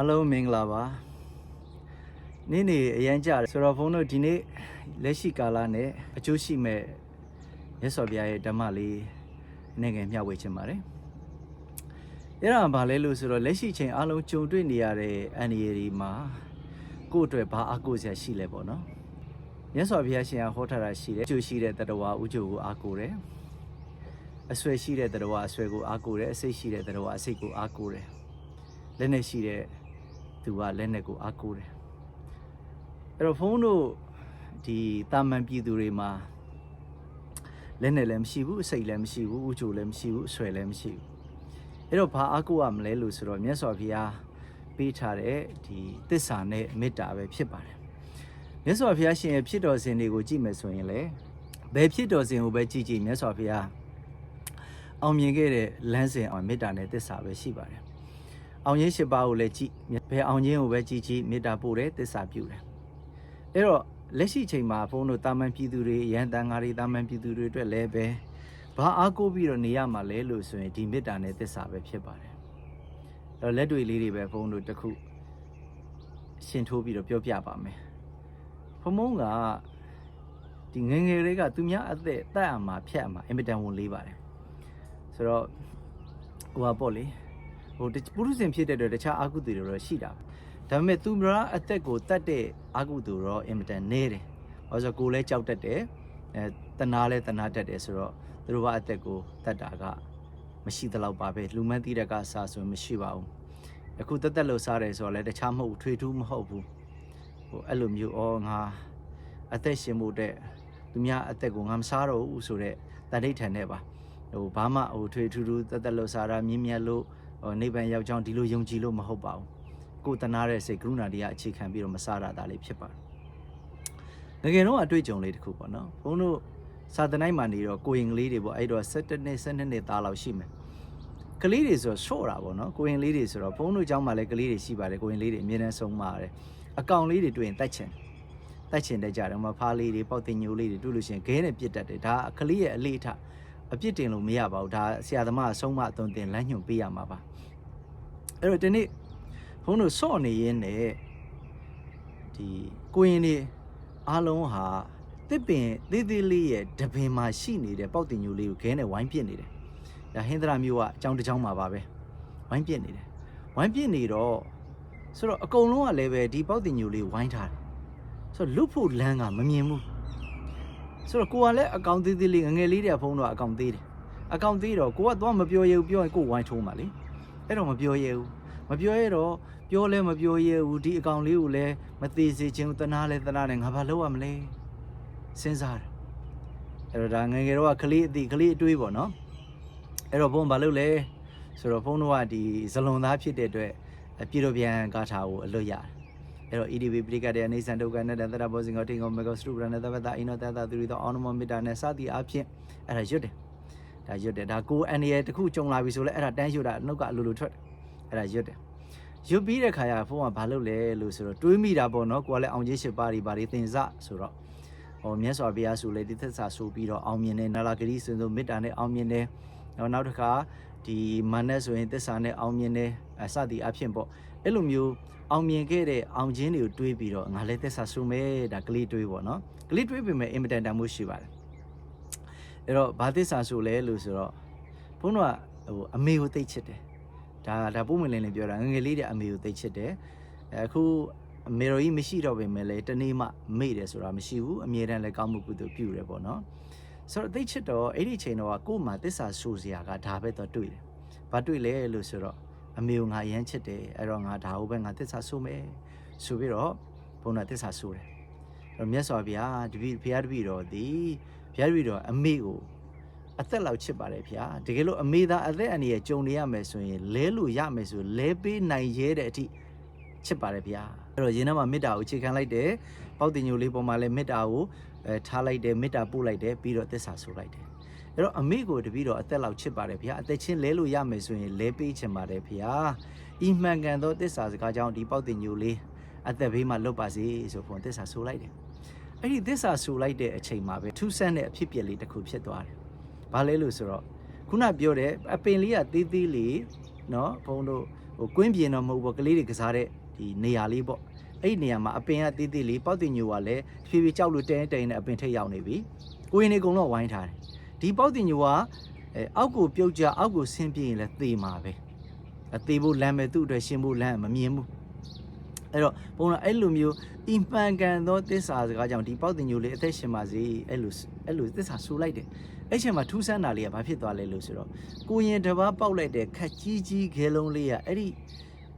အားလုံးမင်္ဂလာပါနေ့နေ့အရန်ကြတယ်ဆိုတော့ဘုန်းတို့ဒီနေ့လက်ရှိကာလနဲ့အကျိုးရှိမဲ့ရသော်ပြရဲ့ဓမ္မလေးနဲ့ငယ်မျှဝေချင်ပါတယ်အဲ့ဒါဘာလဲလို့ဆိုတော့လက်ရှိချိန်အားလုံးကြုံတွေ့နေရတဲ့အန်ဒီရီမှာကိုယ့်အတွက်ဘာအကုစရာရှိလဲပေါ့နော်ရသော်ပြရှင်ကဟောထားတာရှိတယ်အကျိုးရှိတဲ့တတဝါဥကျိုးကိုအားကိုတယ်အဆွဲရှိတဲ့တတဝါအဆွဲကိုအားကိုတယ်အစိတ်ရှိတဲ့တတဝါအစိတ်ကိုအားကိုတယ်လက်နဲ့ရှိတဲ့ သူကလက်နဲ့ကိုအားကိုးတယ်အဲ့တော့ဖုန်းတို့ဒီတာမန်ပြည်သူတွေမှာလက်နဲ့လည်းမရှိဘူးအစိတ်လည်းမရှိဘူးဥချိုလည်းမရှိဘူးအဆွဲလည်းမရှိဘူးအဲ့တော့ဘာအားကိုးရမလဲလို့ဆိုတော့မြတ်စွာဘုရားပေးထားတဲ့ဒီတစ္ဆာနဲ့မေတ္တာပဲဖြစ်ပါတယ်မြတ်စွာဘုရားရှင်ရဲ့ဖြစ်တော်စဉ်တွေကိုကြည့်မယ်ဆိုရင်လေဘယ်ဖြစ်တော်စဉ်ကိုပဲကြည့်ကြည့်မြတ်စွာဘုရားအောင်မြင်ခဲ့တဲ့လမ်းစဉ်အောင်မေတ္တာနဲ့တစ္ဆာပဲရှိပါတယ် အောင်ရင်း၈ပါးကိုလည်းကြည်ဘယ်အောင်ရင်းကိုပဲကြည်ကြည်မေတ္တာပို့တယ်သစ္စာပြုတယ်အဲ့တော့လက်ရှိချိန်မှာဘုန်းတို့တာမန်ပြည်သူတွေရန်တန်ဃာတွေတာမန်ပြည်သူတွေအတွက်လည်းပဲဘာအားကိုးပြီးတော့နေရမှာလဲလို့ဆိုရင်ဒီမေတ္တာနဲ့သစ္စာပဲဖြစ်ပါတယ်အဲ့တော့လက်တွေလေးတွေပဲဘုန်းတို့တစ်ခုရှင်းထိုးပြီးတော့ပြောပြပါမယ်ဖမုံးကဒီငယ်ငယ်လေးကသူများအသက်တတ်အမှာဖြတ်အမှာအင်မတန်ဝန်လေးပါတယ်ဆိုတော့ဟိုပါပေါ့လေ ဟိုတပုရုဇဉ်ဖြစ်တဲ့အတွက်တခြားအာကုသိုလ်တွေတော့ရှိတာပဲဒါပေမဲ့သူမရာအသက်ကိုတတ်တဲ့အာကုသိုလ်တော့အင်မတန်နည်းတယ်ဘာလို့ဆိုကိုယ်လည်းကြောက်တတ်တယ်အဲတနာလည်းတနာတတ်တယ်ဆိုတော့သူတို့ကအသက်ကိုတတ်တာကမရှိသလောက်ပါပဲလူမန်းတိရကစားဆိုရင်မရှိပါဘူးအခုတက်တက်လို့စားတယ်ဆိုတော့လည်းတခြားမဟုတ်ဘူးထွေထူးမဟုတ်ဘူးဟိုအဲ့လိုမျိုးဩငါအသက်ရှင်မှုတဲ့သူများအသက်ကိုငါမစားတော့ဘူးဆိုတော့တန်ဋိဌာန်နဲ့ပါဟိုဘာမှဟိုထွေထူးထူးတက်တက်လို့စားတာမြင်းမြတ်လို့ဟို နိဗ္ဗာန်ရောက်ကြောင်းဒီလိုယုံကြည်လို့မဟုတ်ပါဘူးကိုယ်တနာတဲ့စိတ်ကရုဏာတရားအခြေခံပြီးတော့မစားရတာလေးဖြစ်ပါတယ်ငယ်ငယ်တော့အတွေ့အကြုံလေးတစ်ခုပေါ့နော်ဘုန်းတို့စာသနိုင်မှာနေတော့ကိုရင်ကလေးတွေပေါ့အဲ့တော့17နှစ်12နှစ်သားလောက်ရှိမယ်ကလေးတွေဆိုတော့ရှော့တာပေါ့နော်ကိုရင်လေးတွေဆိုတော့ဘုန်းတို့เจ้าမှာလည်းကလေးတွေရှိပါတယ်ကိုရင်လေးတွေအမြဲတမ်းဆုံးပါတယ်အကောင်လေးတွေတွေ့ရင်တိုက်ချင်တိုက်ချင်တဲ့ကြတယ်ဟိုမှာဖားလေးတွေပေါက်တင်ညိုလေးတွေတွေ့လို့ရှိရင်ခဲနဲ့ပြစ်တတ်တယ်ဒါကလေးရဲ့အလေးအထ အပြစ်တင်လို့မရပါဘူးဒါဆရာသမားအဆုံးမအသွင်တင်လမ်းညွှန်ပေးရမှာပါအဲ့တော့ဒီနေ့ဘုန်းတို့စော့နေရင်းနဲ့ဒီကိုရင်တွေအားလုံးဟာတစ်ပင်သေးသေးလေးရဲ့တပင်မှာရှိနေတဲ့ပေါက်တင်ညိုလေးကိုခဲနဲ့ဝိုင်းပြစ်နေတယ်။ဒါဟင်္ဒရာမျိုးကအကြောင်းတစ်ကြောင်းမှာပါပဲ။ဝိုင်းပြစ်နေတယ်။ဝိုင်းပြစ်နေတော့ဆိုတော့အကုန်လုံးကလည်းပဲဒီပေါက်တင်ညိုလေးကိုဝိုင်းထားတယ်။ဆိုတော့လွတ်ဖို့လမ်းကမမြင်ဘူး။ ဆိုတော့ကိုကလည်းအကောင်သေးသေးလေးငယ်ငယ်လေးတွေကဖုန်းတော့အကောင်သေးတယ်။အကောင်သေးတော့ကိုကသွားမပြောရဘူးပြောရင်ကိုဝိုင်းထိုးမှာလေ။အဲ့တော့မပြောရဘူး။မပြောရတော့ပြောလဲမပြောရဘူးဒီအကောင်လေးကိုလည်းမသေးစေချင်ဘူးတနာလဲတနာနဲ့ငါဘာလုပ်ရမလဲစဉ်းစားတယ်အဲ့တော့ဒါငယ်ငယ်တော့ကလေးအတိကလေးအတွေးပေါ့နော်အဲ့တော့ဘုံဘာလုပ်လဲဆိုတော့ဘုံတို့ကဒီဇလွန်သားဖြစ်တဲ့အတွက်အပြည့်တော်ပြန်ကာထာကိုအလွတ်ရတယ် အဲ့တော့ EDB ပရိကတဲ့အနေဆန်ဒုက္ခနဲ့တတဘောဇင်ကိုတင်ကိုမေဂစတုပရနဲ့တပတာအိနောတတသူရီတော့အောနမမီတာနဲ့စသည်အဖြစ်အဲ့ဒါရွတ်တယ်ဒါရွတ်တယ်ဒါကိုအန်ရတခုကြုံလာပြီဆိုလဲအဲ့ဒါတန်းရွတ်တာနှုတ်ကအလိုလိုထွက်တယ်အဲ့ဒါရွတ်တယ်ရွတ်ပြီးတဲ့ခါကျဖုန်းကဘာလုပ်လဲလို့ဆိုတော့တွေးမိတာပေါ့နော်ကိုကလည်းအောင်ကြီးရှိပါရီပါရီသင်စဆိုတော့ဟောမြတ်စွာဘုရားဆိုလေဒီသက်စာဆိုပြီးတော့အောင်မြင်တယ်နာလာဂရီဆိုဆိုမေတ္တာနဲ့အောင်မြင်တယ်နောက်နောက်တစ်ခါဒီမန်နဲ့ဆိုရင်သစ္စာနဲ့အောင်မြင်တယ်အစသည်အဖြစ်ပေါ့အဲ့လိုမျိုး အောင်မြင်ခဲ့တဲ့အောင်ခြင်းတွေကိုတွေးပြီးတော့ငါလည်းသစ္စာဆိုမယ်ဒါကလေးတွေးပေါ့နော်ကလေးတွေးပေမဲ့အင်မတန်တန်မှုရှိပါတယ်အဲ့တော့ဘာသစ္စာဆိုလဲလို့ဆိုတော့ဘုန်းတော်ကဟိုအမေကိုသိချစ်တယ်ဒါဒါပုံမလင်းလင်းပြောတာငယ်ငယ်လေးတဲ့အမေကိုသိချစ်တယ်အခုအမေတော်ကြီးမရှိတော့ပေမဲ့လည်းတနေ့မှမေ့တယ်ဆိုတာမရှိဘူးအမြဲတမ်းလည်းကောင်းမှုကုသိုလ်ပြုတယ်ပေါ့နော်ဆိုတော့သိချစ်တော့အဲ့ဒီချိန်တော့ကို့မှာတစ္ဆာဆိုစရာကဒါပဲတော့တွေ့တယ်ဘာတွေ့လဲလို့ဆိုတော့ အမေကိုငါရမ်းချစ်တယ်အဲ့တော့ငါဒါဟုတ်ပဲငါတစ္ဆာဆိုမယ်ဆိုပြီးတော့ဘုန်းတော်တစ္ဆာဆိုတယ်အဲ့တော့မြတ်စွာဘုရားတပည့်ဘုရားတပည့်တော်ဒီဘုရားတပည့်တော်အမေကိုအသက်လောက်ချစ်ပါတယ်ဗျာတကယ်လို့အမေသားအသက်အန္တရာယ်ကြုံနေရမယ်ဆိုရင်လဲလို့ရမယ်ဆိုလဲပေးနိုင်ရဲတဲ့အထိချစ်ပါတယ်ဗျာအဲ့တော့ရင်းနှမှာမေတ္တာကိုခြေခံလိုက်တယ်ပေါက်တင်ညိုလေးပေါ်မှာလည်းမေတ္တာကိုအဲထားလိုက်တယ်မေတ္တာပို့လိုက်တယ်ပြီးတော့သစ္စာဆိုလိုက်တယ် အဲ့တော့အမေကိုတပည့်တော်အသက်လောက်ချစ်ပါတယ်ဗျာအသက်ချင်းလဲလို့ရမယ်ဆိုရင်လဲပေးချင်ပါတယ်ဗျာဤမှန်ကန်သောတစ္ဆာစကားကြောင့်ဒီပေါက်တင်ညိုလေးအသက်ဘေးမှာလွတ်ပါစေဆိုဖို့တစ္ဆာဆိုလိုက်တယ်အဲ့ဒီသစ္စာဆိုလိုက်တဲ့အချိန်မှာပဲထူးဆန်းတဲ့အဖြစ်အပျက်လေးတစ်ခုဖြစ်သွားတယ်။ဘာလဲလို့ဆိုတော့ခုနပြောတဲ့အပင်လေးကသေးသေးလေးနော်ဘုံတို့ဟိုကွင်းပြင်တော့မဟုတ်ဘူးကလေးတွေကစားတဲ့ဒီနေရာလေးပေါ့အဲ့ဒီနေရာမှာအပင်ကသေးသေးလေးပေါက်တင်ညိုကလည်းဖြည်းဖြည်းကြောက်လို့တဲတဲနဲ့အပင်ထိပ်ရောက်နေပြီ။ကိုရင်တွေအကုန်လုံးဝိုင်းထားတယ် ဒီပေါက်တင်ညိုကအဲအောက်ကိုပြုတ်ကြအောက်ကိုဆင်းပြေးရင်လည်းသေမှာပဲအသေးဖို့လမ်းပဲသူ့အတွက်ရှင်းဖို့လမ်းမမြင်ဘူးအဲ့တော့ဘုံကအဲ့လိုမျိုးအင်ပန်ကန်သောတစ္ဆာစကားကြောင့်ဒီပေါက်တင်ညိုလေးအသက်ရှင်ပါစေအဲ့လိုအဲ့လိုတစ္ဆာဆူလိုက်တယ်အဲ့ချိန်မှာထူးဆန်းတာလေးကဘာဖြစ်သွားလဲလို့ဆိုတော့ကိုရင်တစ်ပါးပေါက်လိုက်တဲ့ခက်ကြီးကြီးခဲလုံးလေးကအဲ့ဒီ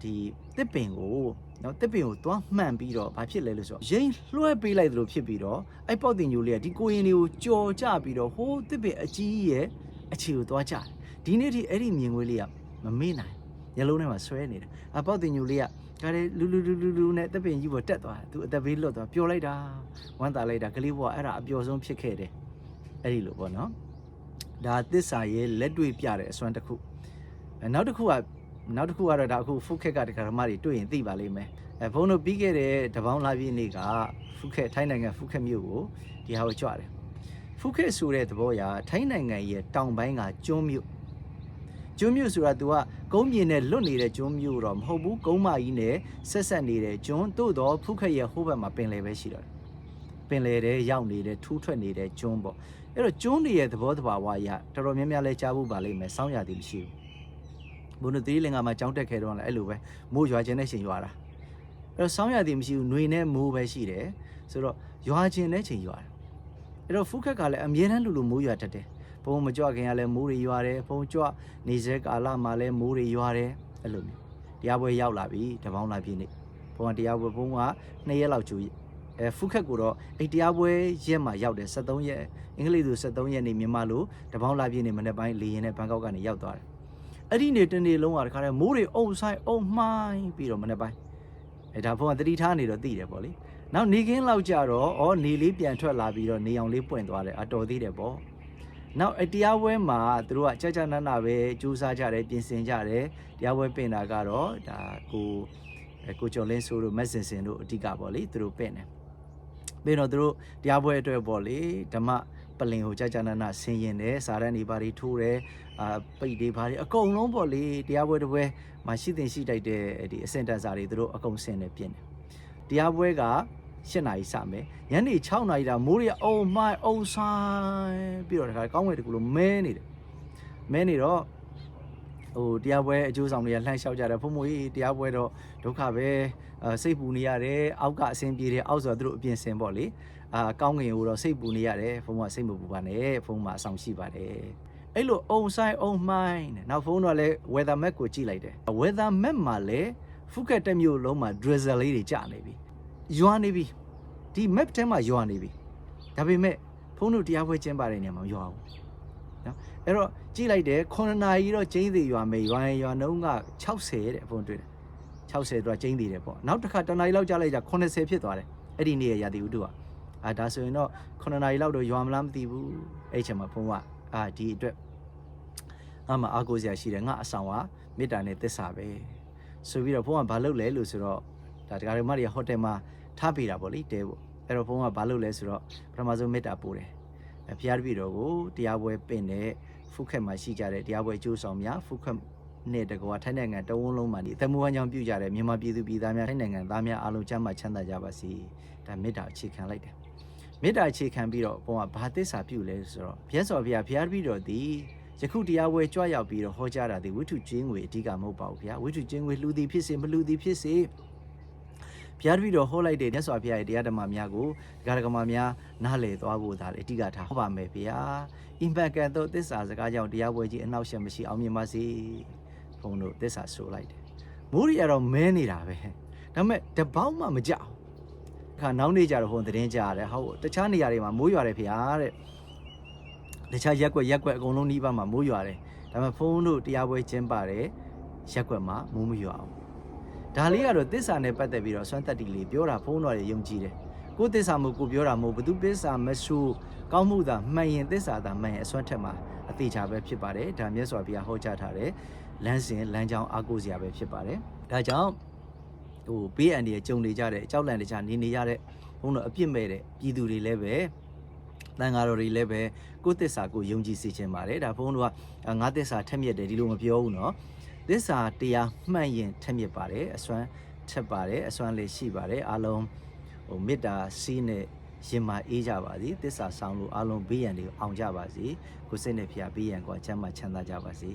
ဒီတစ်ပင်ကိုနော်တစ်ပင်ကိုသွားမှန်ပြီးတော့ဘာဖြစ်လဲလို့ဆိုတော့ရိမ့်လွှဲပေးလိုက်သလိုဖြစ်ပြီးတော့အဲ့ပေါက်တင်ညိုလေးကဒီကိုရင်လေးကိုကြော်ကြပြီးတော့ဟိုးတစ်ပင်အကြီးရဲ့အခြေကိုသွားကြတယ်ဒီနေ့ထိအဲ့ဒီမြင်ကွင်းလေးကမမေ့နိုင်ညလုံးထဲမှာဆွဲနေတယ်အပေါက်တင်ညိုလေးကဒါလေလူလူလူလူလူနဲ့တစ်ပင်ကြီးပေါ်တက်သွားတယ်သူအသက်ဘေးလွတ်သွားပျော်လိုက်တာဝမ်းသာလိုက်တာကလေးဘွားအဲ့ဒါအပျော်ဆုံးဖြစ်ခဲ့တယ်အဲ့ဒီလိုပေါ့နော်ဒါသစ္စာရဲ့လက်တွေ့ပြတဲ့အစွမ်းတစ်ခုအဲနောက်တစ်ခုက နောက်တစ်ခုကတော့ဒါအခုဖုတ်ခက်ကတက္ကရာမတွေတွေ့ရင်သိပါလိမ့်မယ်အဲဘုန်းတို့ပြီးခဲ့တဲ့တပေါင်းလာပြည့်နေ့ကဖုတ်ခက်ထိုင်းနိုင်ငံဖုတ်ခက်မြို့ကိုဒီဟာကိုကြွတယ်ဖုတ်ခက်ဆိုတဲ့သဘောအရထိုင်းနိုင်ငံရဲ့တောင်ပိုင်းကကျွန်းမြို့ကျွန်းမြို့ဆိုတာ तू ကကုန်းပြင်နဲ့လွတ်နေတဲ့ကျွန်းမြို့တော့မဟုတ်ဘူးကုန်းမကြီးနဲ့ဆက်ဆက်နေတဲ့ကျွန်းသို့တော့ဖုတ်ခက်ရဲ့ဟိုဘက်မှာပင်လယ်ပဲရှိတော့တယ်ပင်လယ်ထဲရောက်နေတဲ့ထူးထွက်နေတဲ့ကျွန်းပေါ့အဲ့တော့ကျွန်းတွေရဲ့သဘောတဘာဝအရတော်တော်များများလဲကြားဖို့ပါလိမ့်မယ်စောင်းရသည်မရှိဘူး ဘုန်းတို့သီရိလင်္ကာမှာကြောင်းတက်ခဲ့တော့လည်းအဲ့လိုပဲမိုးရွာခြင်းနဲ့ရှင်ရွာတာအဲ့တော့စောင်းရသည်မရှိဘူးຫນွေနဲ့မိုးပဲရှိတယ်ဆိုတော့ရွာခြင်းနဲ့ချိန်ရွာတာအဲ့တော့ဖုတ်ခက်ကလည်းအမြဲတမ်းလူလူမိုးရွာတတ်တယ်ဘုံမကြွခင်ကလည်းမိုးတွေရွာတယ်ဘုံကြွနေစေကာလမှာလည်းမိုးတွေရွာတယ်အဲ့လိုမျိုးတရားပွဲရောက်လာပြီတပေါင်းလာပြီနေ့ဘုံကတရားပွဲဘုံက2ရက်လောက်ကျူအဲဖုခက်ကိုတော့အဲ့တရားပွဲရက်မှာရောက်တယ်73ရက်အင်္ဂလိပ်လို73ရက်နေမြန်မာလိုတပေါင်းလာပြည့်နေမနေ့ပိုင်းလေရင်နဲ့ဘန်ကောက်ကနေရောက်သွားတယ် အဲ့ဒီနေ့တနေ့လုံးကတခါတည်းမိုးတွေအုံဆိုင်အုံမှိုင်းပြီးတော့မနေ့ပိုင်းအဲဒါဘုံကတတိထားနေတော့သိတယ်ပေါ့လေနောက်နေခင်းလောက်ကြတော့ဩနေလေးပြန်ထွက်လာပြီးတော့နေအောင်လေးပွင့်သွားတယ်အတော်သေးတယ်ပေါ့နောက်အတရားပွဲမှာသူတို့ကကြာကြာနာနာပဲကြိုးစားကြတယ်ပြင်ဆင်ကြတယ်တရားပွဲပြင်တာကတော့ဒါကိုအဲကိုကျော်လင်းဆိုးတို့မက်ဆင်စင်တို့အဓိကပေါ့လေသူတို့ပြင်တယ်ပြီးတော့သူတို့တရားပွဲအတွက်ပေါ့လေဓမ္မ ပလင်ကိုကြာကြာနာနာဆင်ရင်တယ်စာရန်နေပါတွေထိုးတယ်အာပိတ်တွေပါတွေအကုန်လုံးပေါ့လေတရားပွဲတစ်ပွဲမှာရှိတင်ရှိတိုက်တဲ့ဒီအစင်တန်စာတွေသူတို့အကုန်ဆင်တယ်ပြင်တယ်တရားပွဲက7နာရီစမယ်ညနေ6နာရီတာမိုးရအုံမိုင်းအုံဆိုင်ပြီးတော့တခါကောင်းဝဲတကူလို့မဲနေတယ်မဲနေတော့ဟိုတရားပွဲအကျိုးဆောင်တွေကလှမ်းလျှောက်ကြတယ်ဖုံမိုးကြီးတရားပွဲတော့ဒုက္ခပဲအာစိတ်ပူနေရတယ်အောက်ကအဆင်ပြေတယ်အောက်ဆိုတော့သူတို့အပြင်ဆင်ပေါ့လေ အာကောင်းငင်ကိုတော့စိတ်ပူနေရတယ်ဖုံမစိတ်မပူပါနဲ့ဖုံမအဆောင်ရှိပါတယ်အဲ့လိုအုံဆိုင်အုံမိုင်းတဲ့နောက်ဖုံတော့လဲ weather map ကိုကြည့်လိုက်တယ် weather map မှာလဲဖုကက်တစ်မျိုးလုံးမှာ drizzle လေးတွေကျနေပြီရွာနေပြီဒီ map ထဲမှာရွာနေပြီဒါပေမဲ့ဖုံတို့တရားပွဲကျင်းပတဲ့နေရာမှာမရွာဘူးနော်အဲ့တော့ကြည့်လိုက်တယ်9နာရီတော့ကျင်းသေးရွာမယ်ရွာရင်ရွာနှုန်းက60တဲ့ဖုံတွေ့တယ်60တော့ကျင်းသေးတယ်ပေါ့နောက်တစ်ခါတနားရီလောက်ကြာလိုက်ကြ80ဖြစ်သွားတယ်အဲ့ဒီနေ့ရရာသီဥတုက အာဒါဆိုရင်တော့9နာရီလောက်တော့ရွာမလားမသိဘူးအဲ့ချိန်မှာဖုံကအာဒီအတွက်ငါမှအားကိုးစရာရှိတယ်ငါအဆောင်ကမေတ္တာနဲ့သစ္စာပဲဆိုပြီးတော့ဖုံကဘာလုပ်လဲလို့ဆိုတော့ဒါတရားဓမ္မတွေကဟိုတယ်မှာထားပေးတာပေါ့လေတဲပေါ့အဲ့တော့ဘုန်းကဘာလုပ်လဲဆိုတော့ပထမဆုံးမေတ္တာပို့တယ်အဖျားတပည့်တော်ကိုတရားပွဲပင့်တဲ့ဖုခက်မှာရှိကြတဲ့တရားပွဲအကျိုးဆောင်များဖုခက်နဲ့တကွာထိုင်းနိုင်ငံတဝန်းလုံးမှာဒီတမူဟန်ကြောင့်ပြုကြတဲ့မြန်မာပြည်သူပြည်သားများထိုင်းနိုင်ငံသားများအားလုံးချမ်းသာချမ်းသာကြပါစေဒါမေတ္တာအခြေခံလိုက်တယ် မေတ္တာအခြေခံပြီးတော့ဘုန်းကဘာသစ္စာပြုလဲဆိုတော့ဘုရားစော်ဘုရားဘုရားတပည့်တော်ဒီယခုတရားပွဲကြွရောက်ပြီးတော့ဟောကြားတာဒီဝိထုကျင်းငွေအဓိကမဟုတ်ပါဘူးဗျာဝိထုကျင်းငွေလှူသည်ဖြစ်စေမလှူသည်ဖြစ်စေဘုရားတပည့်တော်ဟောလိုက်တဲ့မြတ်စွာဘုရားရဲ့တရားဓမ္မများကိုဒကာဒကမများနားလည်သွားဖို့ဒါလည်းအဓိကထားဟောပါမယ်ဗျာအင်ပကန်တော့သစ္စာစကားကြောင့်တရားပွဲကြီးအနောက်ရှက်မရှိအောင်မြင်ပါစေဘုန်းတို့သစ္စာဆိုလိုက်တယ်မိုးရီကတော့မဲနေတာပဲဒါပေမဲ့တပေါင်းမှမကြောက် ခါနောက်နေကြတော့ဟိုသတင်းကြရတယ်ဟောတခြားနေရာတွေမှာမိုးရွာတယ်ဖေဟာတဲ့တခြားရက်ွက်ရက်ွက်အကုန်လုံးနှီးပါမှာမိုးရွာတယ်ဒါပေမဲ့ဖုန်းတို့တရားပွဲကျင်းပါတယ်ရက်ွက်မှာမိုးမရွာအောင်ဒါလေးကတော့သစ္စာနဲ့ပတ်သက်ပြီးတော့ဆွမ်းတက်တီလေးပြောတာဖုန်းတော်တွေယုံကြည်တယ်ကိုသစ္စာမို့ကိုပြောတာမို့ဘသူပစ္စာမဆိုးကောင်းမှုသာမှန်ရင်သစ္စာသာမှန်ရင်အစွမ်းထက်မှာအသေးချာပဲဖြစ်ပါတယ်ဒါမြတ်စွာဘုရားဟောကြားထားတယ်လမ်းစဉ်လမ်းကြောင်းအားကိုးစရာပဲဖြစ်ပါတယ်ဒါကြောင့် ဟိုဘေးအန္တရာယ်ကြုံနေကြတဲ့အကြောက်လန့်တခြားနေနေရတဲ့ဘုံတော့အပြစ်မဲ့တဲ့ပြည်သူတွေလည်းပဲတန်ဃာတော်တွေလည်းပဲကိုယ်သစ္စာကိုယုံကြည်စေချင်ပါတယ်ဒါဘုန်းတော်ကငါသစ္စာထက်မြက်တယ်ဒီလိုမပြောဘူးเนาะသစ္စာတရားမှန်ရင်ထက်မြက်ပါတယ်အစွမ်းထက်ပါတယ်အစွမ်းလည်းရှိပါတယ်အားလုံးဟိုမေတ္တာစီးနဲ့ရင်မအေးကြပါစေသစ္စာဆောင်လို့အားလုံးဘေးရန်တွေအောင်ကြပါစေကိုစိတ်နဲ့ဖျားဘေးရန်ကိုအချမ်းမှချမ်းသာကြပါစေ